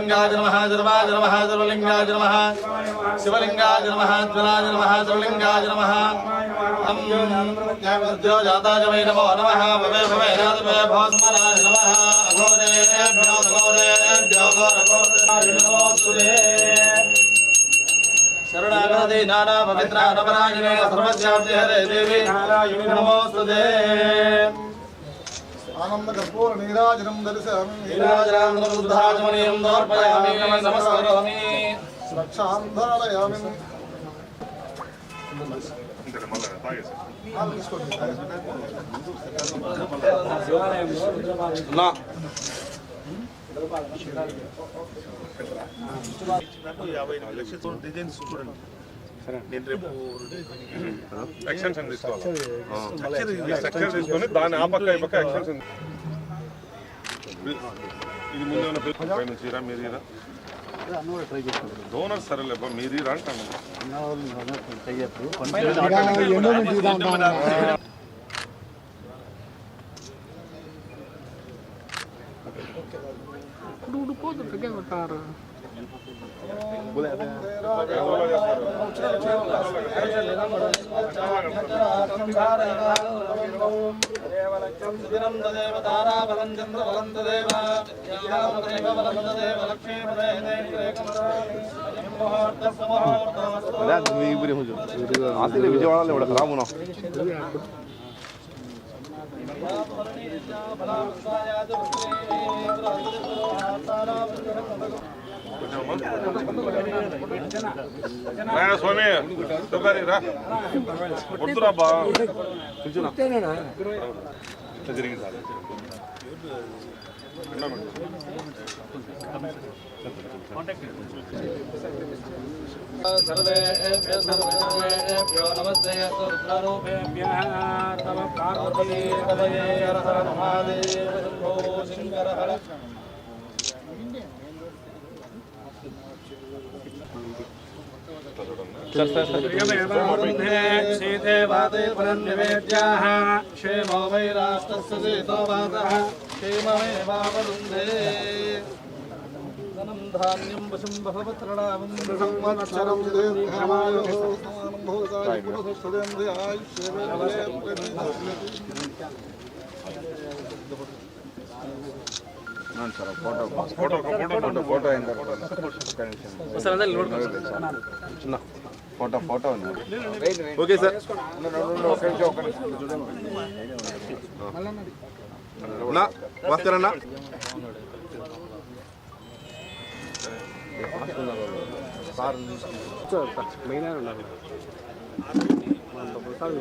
లింగాయ నమః దుర్వాయ నమః దుర్లింగాయ నమః శివలింగాయ నమః జ్వలాయ నమః దుర్లింగాయ నమః. జాతాయ వై నమో నమః భవే భవే నాదవే భవస్మరాయ నమః శరణాగతి నానా పవిత్ర నవరాజనే సర్వస్యాబ్ది హరే దేవి. నమోస్తుతే. ఆనంద కర్పూర నీరాజనం దర్శయామి నీరాజనాంధ్రం బుద్ధాజమనీయం దోర్పయామి నమస్కరోమి రక్షాంధారయామి పాలు అని తీసుకోవాలి సెక్షన్ తీసుకొని దాని ఆ పక్క ఈ పక్క ఎక్షన్స్ ఇది ముందు ఏమైనా పిల్ల- పైన చీరా మీరు ఇరా డోనర్ సరేలే మీరు ఇరా అంటాను ಆತಿಲ್ಲ ವಿಜಯವಾಡಲ್ಲಿ ഇവിടെ ರಾಮನೋ ಬಲಾತ್ಸಾಯಾದ స్వామి దుబారి రా వద్దురా బా ఇట్లా తిరిగి చాలు. ఉన్నామండి. సర్వేభ్యో సర్వేభ్యో నమస్తే రుద్రరూపేభ్యః తవ పార్వతీ కవయే హర హర మహాదేవ शीते वाते पुनर्निवेद्याः क्षेमो वै राष्ट्रस्य शीतो वातः क्षेममेवावरुन्धे धनं धान्यं वशं बहवत्रणामं संवत्सरं दीर्घमायुः पुनः sir photo photo photo photo photo sir ಅಂದ್ರೆ ನೋಡಿ ಸರ್ ఫోటో ఫోటో ఉంది ఓకే సార్ నా భాస్కర్ పదహారు ఫోటో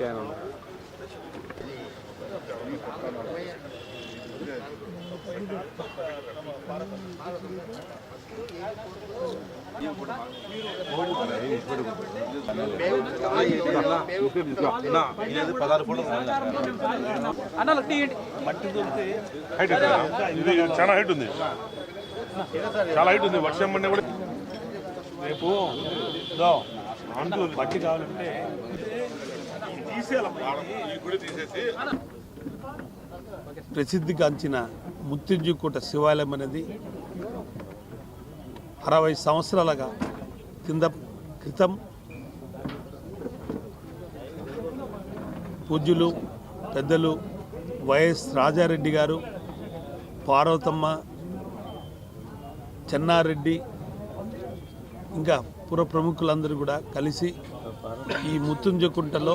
హైట్ ఉందా? ఇది చాలా హైట్ ఉంది. చాలా హైట్ ఉంది. వర్షం పడినా కూడా రేపు అంటూ బట్టి కావాలంటే తీసేయాలమ్మా ఈ గుడి తీసేసి ప్రసిద్ధిగాంచిన ముత్యంజుకోట శివాలయం అనేది అరవై సంవత్సరాలుగా కింద క్రితం పూజ్యులు పెద్దలు వైఎస్ రాజారెడ్డి గారు పార్వతమ్మ చెన్నారెడ్డి ఇంకా పుర ప్రముఖులందరూ కూడా కలిసి ఈ ముత్తుంజకుంటలో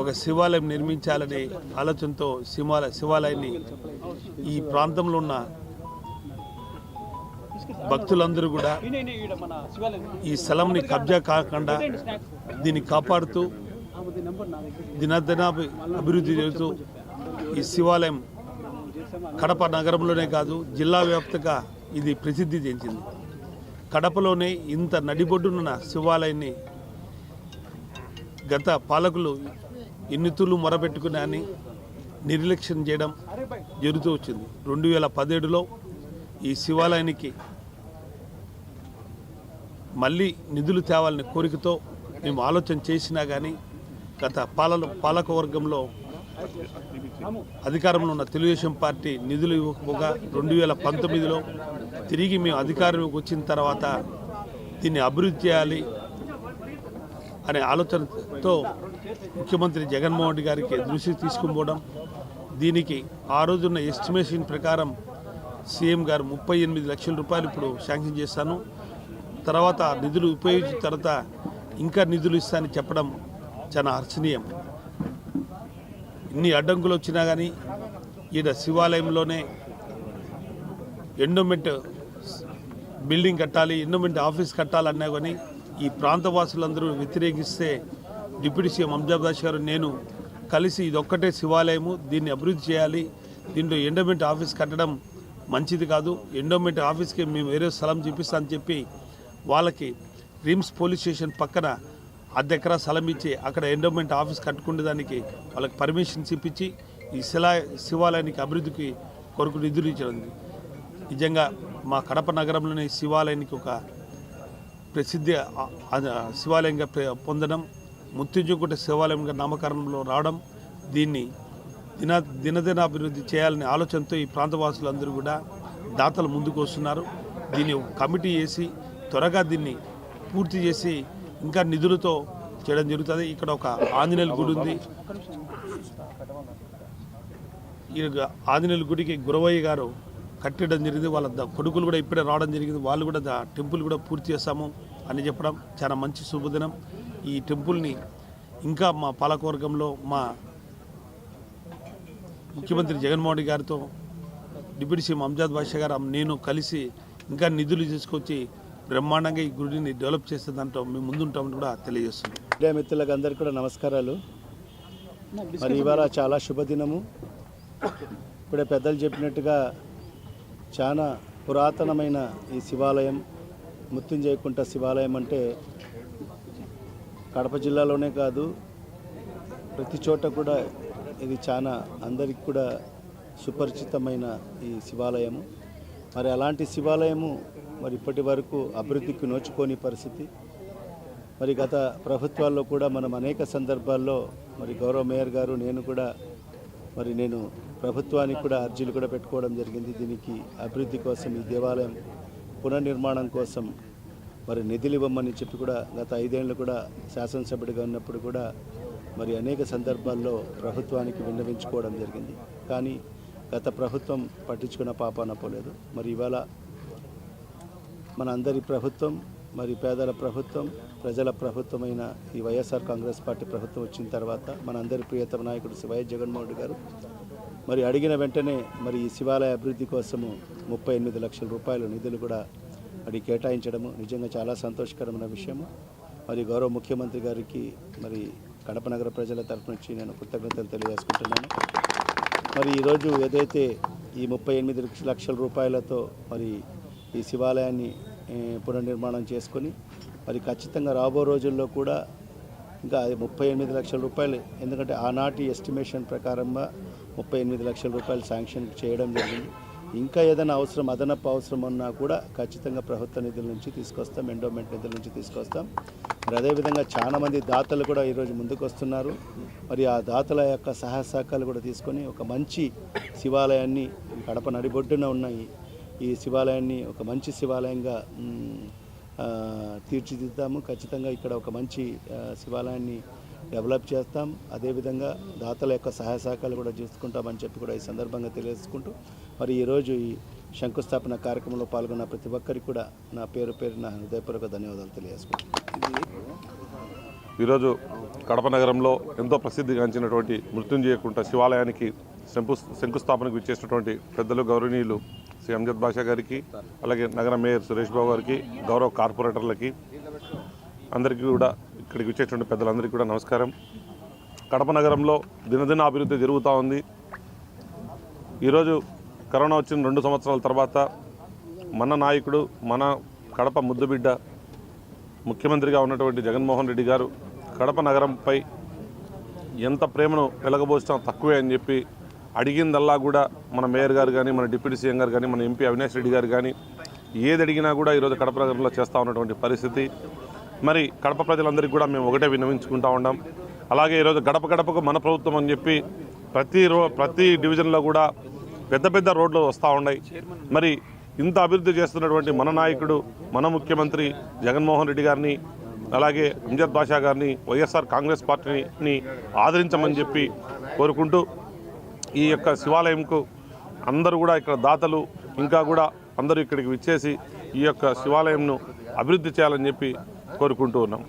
ఒక శివాలయం నిర్మించాలనే ఆలోచనతో శివాలయ శివాలయాన్ని ఈ ప్రాంతంలో ఉన్న భక్తులందరూ కూడా ఈ స్థలంని కబ్జా కాకుండా దీన్ని కాపాడుతూ దినదినాభి అభివృద్ధి చేస్తూ ఈ శివాలయం కడప నగరంలోనే కాదు జిల్లా వ్యాప్తంగా ఇది ప్రసిద్ధి చెందింది. కడపలోనే ఇంత నడిబొడ్డునున్న శివాలయాన్ని గత పాలకులు ఎన్నితులు మొరపెట్టుకుని అని నిర్లక్ష్యం చేయడం జరుగుతూ వచ్చింది. రెండు వేల పదిహేడులో ఈ శివాలయానికి మళ్ళీ నిధులు తేవాలని కోరికతో మేము ఆలోచన చేసినా కానీ గత పాలన పాలకవర్గంలో అధికారంలో ఉన్న తెలుగుదేశం పార్టీ నిధులు ఇవ్వకపోగా రెండు వేల పంతొమ్మిదిలో తిరిగి మేము అధికారంలోకి వచ్చిన తర్వాత దీన్ని అభివృద్ధి చేయాలి అనే ఆలోచనతో ముఖ్యమంత్రి జగన్మోహన్ రెడ్డి గారికి దృష్టి తీసుకుపోవడం దీనికి ఆ రోజున్న ఎస్టిమేషన్ ప్రకారం సీఎం గారు ముప్పై ఎనిమిది లక్షల రూపాయలు ఇప్పుడు శాంక్షన్ చేస్తాను. తర్వాత నిధులు ఉపయోగించిన తర్వాత ఇంకా నిధులు ఇస్తానని చెప్పడం చాలా హర్షణీయం. ఇన్ని అడ్డంకులు వచ్చినా కానీ ఈడ శివాలయంలోనే ఎండోమెంట్ బిల్డింగ్ కట్టాలి ఎండోమెంట్ ఆఫీస్ కట్టాలన్నా కానీ ఈ ప్రాంతవాసులందరూ వ్యతిరేకిస్తే డిప్యూటీ సీఎం అంజాబ్దాస్ గారు నేను కలిసి ఇదొక్కటే శివాలయము దీన్ని అభివృద్ధి చేయాలి. దీంట్లో ఎండోమెంట్ ఆఫీస్ కట్టడం మంచిది కాదు. ఎండోమెంట్ ఆఫీస్కి మేము వేరే స్థలం చూపిస్తామని చెప్పి వాళ్ళకి రిమ్స్ పోలీస్ స్టేషన్ పక్కన అర్ధ ఎకరా స్థలం ఇచ్చి అక్కడ ఎండోమెంట్ ఆఫీస్ కట్టుకునే దానికి వాళ్ళకి పర్మిషన్స్ ఇప్పించి ఈ శిలా శివాలయానికి అభివృద్ధికి కొరకు నిధులు ఇచ్చడం నిజంగా మా కడప నగరంలోని శివాలయానికి ఒక ప్రసిద్ధి శివాలయంగా పొందడం ముత్యుంజుకుంట శివాలయంగా నామకరణంలో రావడం దీన్ని దిన దినదినాభివృద్ధి చేయాలనే ఆలోచనతో ఈ ప్రాంతవాసులందరూ కూడా దాతలు ముందుకు వస్తున్నారు. దీన్ని కమిటీ చేసి త్వరగా దీన్ని పూర్తి చేసి ఇంకా నిధులతో చేయడం జరుగుతుంది. ఇక్కడ ఒక ఆంజనేయుల గుడి ఉంది. ఈ ఆంజనేయుల గుడికి గురవయ్య గారు కట్టడం జరిగింది. వాళ్ళ ద- కొడుకులు కూడా ఇప్పుడే రావడం జరిగింది. వాళ్ళు కూడా టెంపుల్ కూడా పూర్తి చేస్తాము అని చెప్పడం చాలా మంచి శుభదినం. ఈ టెంపుల్ని ఇంకా మా పాలకవర్గంలో మా ముఖ్యమంత్రి జగన్మోహన్ రెడ్డి గారితో డిప్యూటీ సీఎం అంజాద్ బాషా గారు నేను కలిసి ఇంకా నిధులు తీసుకొచ్చి బ్రహ్మాండంగా ఈ గుడిని డెవలప్ చేసే దాంట్లో మేము ముందుంటామని కూడా తెలియజేస్తున్నాం. మీడియా మిత్రులకు అందరికీ కూడా నమస్కారాలు. మరి ఇవాళ చాలా శుభదినము. ఇప్పుడే పెద్దలు చెప్పినట్టుగా చాలా పురాతనమైన ఈ శివాలయం ముత్తుంజయకుంట శివాలయం అంటే కడప జిల్లాలోనే కాదు ప్రతి చోట కూడా ఇది చాలా అందరికి కూడా సుపరిచితమైన ఈ శివాలయము. మరి అలాంటి శివాలయము మరి ఇప్పటి వరకు అభివృద్ధికి నోచుకోని పరిస్థితి. మరి గత ప్రభుత్వాల్లో కూడా మనం అనేక సందర్భాల్లో మరి గౌరవ మేయర్ గారు నేను కూడా మరి నేను ప్రభుత్వానికి కూడా అర్జీలు కూడా పెట్టుకోవడం జరిగింది. దీనికి అభివృద్ధి కోసం ఈ దేవాలయం పునర్నిర్మాణం కోసం మరి నిధులు ఇవ్వమని చెప్పి కూడా గత ఐదేళ్ళు కూడా శాసనసభ్యుడిగా ఉన్నప్పుడు కూడా మరి అనేక సందర్భాల్లో ప్రభుత్వానికి విన్నవించుకోవడం జరిగింది. కానీ గత ప్రభుత్వం పట్టించుకున్న పాపాన పోలేదు మరి ఇవాళ మన అందరి ప్రభుత్వం మరి పేదల ప్రభుత్వం ప్రజల ప్రభుత్వమైన ఈ వైఎస్ఆర్ కాంగ్రెస్ పార్టీ ప్రభుత్వం వచ్చిన తర్వాత మన అందరి ప్రియతమ నాయకుడు వైఎస్ జగన్మోహన్ రెడ్డి గారు మరి అడిగిన వెంటనే మరి ఈ శివాలయ అభివృద్ధి కోసము ముప్పై ఎనిమిది లక్షల రూపాయల నిధులు కూడా మరి కేటాయించడము నిజంగా చాలా సంతోషకరమైన విషయము. మరి గౌరవ ముఖ్యమంత్రి గారికి మరి కడప నగర ప్రజల తరఫు నుంచి నేను కృతజ్ఞతలు తెలియజేసుకుంటున్నాను. మరి ఈరోజు ఏదైతే ఈ ముప్పై ఎనిమిది లక్షల రూపాయలతో మరి ఈ శివాలయాన్ని పునర్నిర్మాణం చేసుకొని మరి ఖచ్చితంగా రాబో రోజుల్లో కూడా ఇంకా ముప్పై ఎనిమిది లక్షల రూపాయలు ఎందుకంటే ఆనాటి ఎస్టిమేషన్ ప్రకారంగా ముప్పై ఎనిమిది లక్షల రూపాయలు శాంక్షన్ చేయడం జరిగింది. ఇంకా ఏదైనా అవసరం అదనపు అవసరం ఉన్నా కూడా ఖచ్చితంగా ప్రభుత్వ నిధుల నుంచి తీసుకొస్తాం ఎండోమెంట్ నిధుల నుంచి తీసుకొస్తాం. మరి అదేవిధంగా చాలామంది దాతలు కూడా ఈరోజు ముందుకు వస్తున్నారు. మరి ఆ దాతల యొక్క సహాయ సహకారాలు కూడా తీసుకొని ఒక మంచి శివాలయాన్ని కడప నడిబొడ్డున ఉన్న ఈ- శివాలయాన్ని ఒక మంచి శివాలయంగా తీర్చిదిద్దాము. ఖచ్చితంగా ఇక్కడ ఒక మంచి శివాలయాన్ని డెవలప్ చేస్తాం. అదేవిధంగా దాతల యొక్క సహాయ సహకారాలు కూడా చూసుకుంటామని చెప్పి కూడా ఈ సందర్భంగా తెలియజేసుకుంటూ మరి ఈరోజు ఈ శంకుస్థాపన కార్యక్రమంలో పాల్గొన్న ప్రతి ఒక్కరికి కూడా నా పేరు పేరు నా హృదయపూర్వక ధన్యవాదాలు తెలియజేసుకుంటున్నాను. ఈరోజు కడప నగరంలో ఎంతో ప్రసిద్ధిగాంచినటువంటి మృత్యుంజయకుంట శివాలయానికి శంకు శంకుస్థాపనకు ఇచ్చేసినటువంటి పెద్దలు గౌరవనీయులు శ్రీ అంజద్ బాషా గారికి అలాగే నగర మేయర్ సురేష్ బాబు గారికి గౌరవ కార్పొరేటర్లకి అందరికీ కూడా ఇక్కడికి వచ్చేటువంటి పెద్దలందరికీ కూడా నమస్కారం. కడప నగరంలో దినదిన అభివృద్ధి జరుగుతూ ఉంది. ఈరోజు కరోనా వచ్చిన రెండు సంవత్సరాల తర్వాత మన నాయకుడు మన కడప ముద్దుబిడ్డ ముఖ్యమంత్రిగా ఉన్నటువంటి జగన్మోహన్ రెడ్డి గారు కడప నగరంపై ఎంత ప్రేమను వెలగబోసినా తక్కువే అని చెప్పి అడిగిందల్లా కూడా మన మేయర్ గారు కానీ మన డిప్యూటీ సీఎం గారు కానీ మన ఎంపీ అవినాష్ రెడ్డి గారు కానీ ఏది అడిగినా కూడా ఈరోజు కడప నగరంలో చేస్తూ ఉన్నటువంటి పరిస్థితి. మరి కడప ప్రజలందరికీ కూడా మేము ఒకటే విన్నవించుకుంటా ఉన్నాం అలాగే ఈరోజు గడప గడపకు మన ప్రభుత్వం అని చెప్పి ప్రతి రో ప్రతి డివిజన్లో కూడా పెద్ద పెద్ద రోడ్లు వస్తూ ఉన్నాయి. మరి ఇంత అభివృద్ధి చేస్తున్నటువంటి మన నాయకుడు మన ముఖ్యమంత్రి జగన్మోహన్ రెడ్డి గారిని అలాగే అంజద్ బాషా గారిని వైఎస్ఆర్ కాంగ్రెస్ పార్టీని ఆదరించమని చెప్పి కోరుకుంటూ ఈ యొక్క శివాలయంకు అందరూ కూడా ఇక్కడ దాతలు ఇంకా కూడా అందరూ ఇక్కడికి విచ్చేసి ఈ యొక్క శివాలయంను అభివృద్ధి చేయాలని చెప్పి కోరుకుంటూ ఉన్నాం.